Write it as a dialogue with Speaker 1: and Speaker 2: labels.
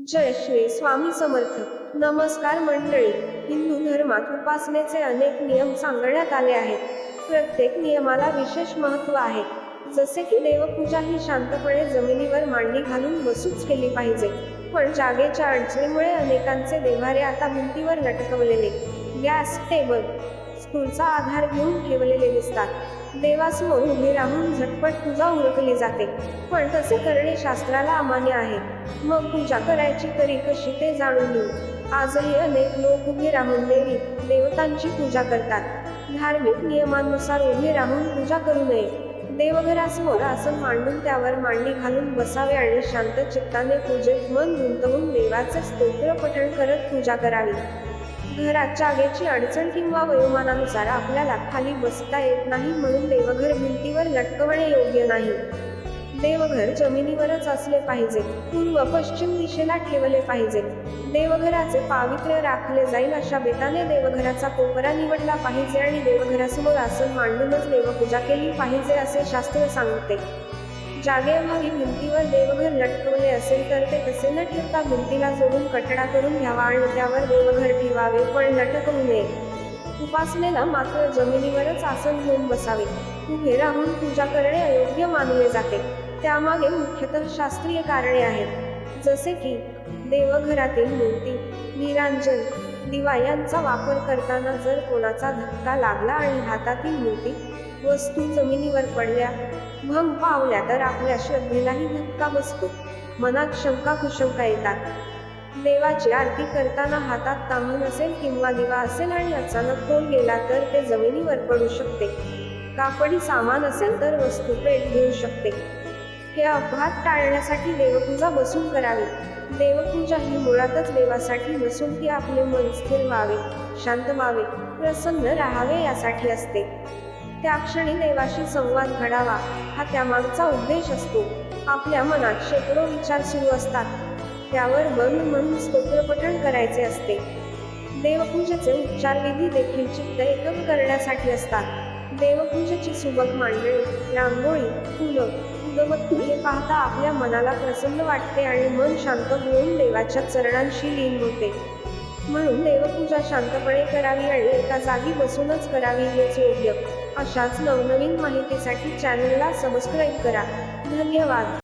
Speaker 1: जय श्री स्वामी समर्थ. नमस्कार मंडळी. हिंदू धर्मात उपासनेचे अनेक नियम सांगण्यात आले आहेत. प्रत्येक नियमाला विशेष महत्त्व आहे. जसे की देवपूजा ही शांतपणे जमिनीवर मांडी घालून बसूच केली पाहिजे. पण जागेच्या अडचणीमुळे अनेकांचे देव्हारे आता भिंतीवर लटकवलेले. गॅस टेबल स्टूलचा आधार घेऊन ठेवलेले दिसतात. देवासमोर उभे राहून झटपट पूजा उरकली जाते. पण तसे करणे शास्त्राला अमान्य आहे. मग पूजा करायची तरी कशी ते जाणून घेऊ. आजही अनेक लोक उभे राहून देवी देवतांची पूजा करतात. धार्मिक नियमांनुसार उभे राहून पूजा करू नये. देवघरासमोर आसन मांडून त्यावर मांडी घालून बसावे आणि शांत चित्ताने पूजेत मन गुंतवून देवाचे स्तोत्र पठण करत पूजा करावी. घरात जागेची अडचण किंवा वयोमानानुसार आपल्याला खाली बसता येत नाही म्हणून देवघर भिंतीवर लटकवणे योग्य नाही. देवघर जमिनीवरच असले पाहिजे. पूर्व पश्चिम दिशेला ठेवले पाहिजे. देवघराचे पावित्र्य राखले जाईल अशा बेताने देवघराचा कोपरा निवडला पाहिजे आणि देवघरासमोर आसन मांडूनच देवपूजा केली पाहिजे असे शास्त्र सांगते. जागेवरी भिंतीवर देवघर लटकवले असेल तर ते तसे न ठेवता भिंतीला जोडून कटडा करून घ्यावा आणि त्यावर देवघर ठेवावे पण लटकवू नये. उपासनेला मात्र जमिनीवरच आसन घेऊन बसावे. उभे राहून पूजा करणे अयोग्य मानले जाते. त्यामागे मुख्यतः शास्त्रीय कारणे आहेत. जसे की देवघरातील मूर्ती निरांजन दिवायांचा वापर करताना जर कोणाचा धक्का लागला आणि हातातील मोठी वस्तू जमिनीवर पडल्या भंग पावल्या तर आपल्या श्रद्धेलाही धक्का बसतो. मनात शंका कुशंका येतात. देवाची आरती करताना हातात तांबून असेल किंवा दिवा असेल आणि अचानक कोण गेला तर ते जमिनीवर पडू शकते. कापडी सामान असेल तर वस्तू पेट घेऊ शकते. हे अपघात टाळण्यासाठी देवपूजा बसून करावी. देवपूजा ही मुळातच देवासाठी नसून ती आपले मन स्थिर व्हावे शांत व्हावे प्रसन्न राहावे यासाठी असते. त्या क्षणी देवाशी संवाद घडावा हा त्यामागचा उद्देश असतो. आपल्या मनात शेकडो विचार सुरू असतात. त्यावर मन म्हणून स्तोत्रपठण करायचे असते. देवपूजेचे उच्चार विधी देखील चित्त एकम करण्यासाठी असतात. देवपूजेची सुबक मांडणी रांगोळी फुलं उदबत्ती हे पाहता आपल्या मनाला प्रसन्न वाटते आणि मन शांत होऊन देवाच्या चरणांशी लीन होते. म्हणून देवपूजा शांतपणे करावी आणि एका जागी बसूनच करावी हेच योग्य. अशाच नवनवीन माहितीसाठी चॅनलला सबस्क्राईब करा. धन्यवाद.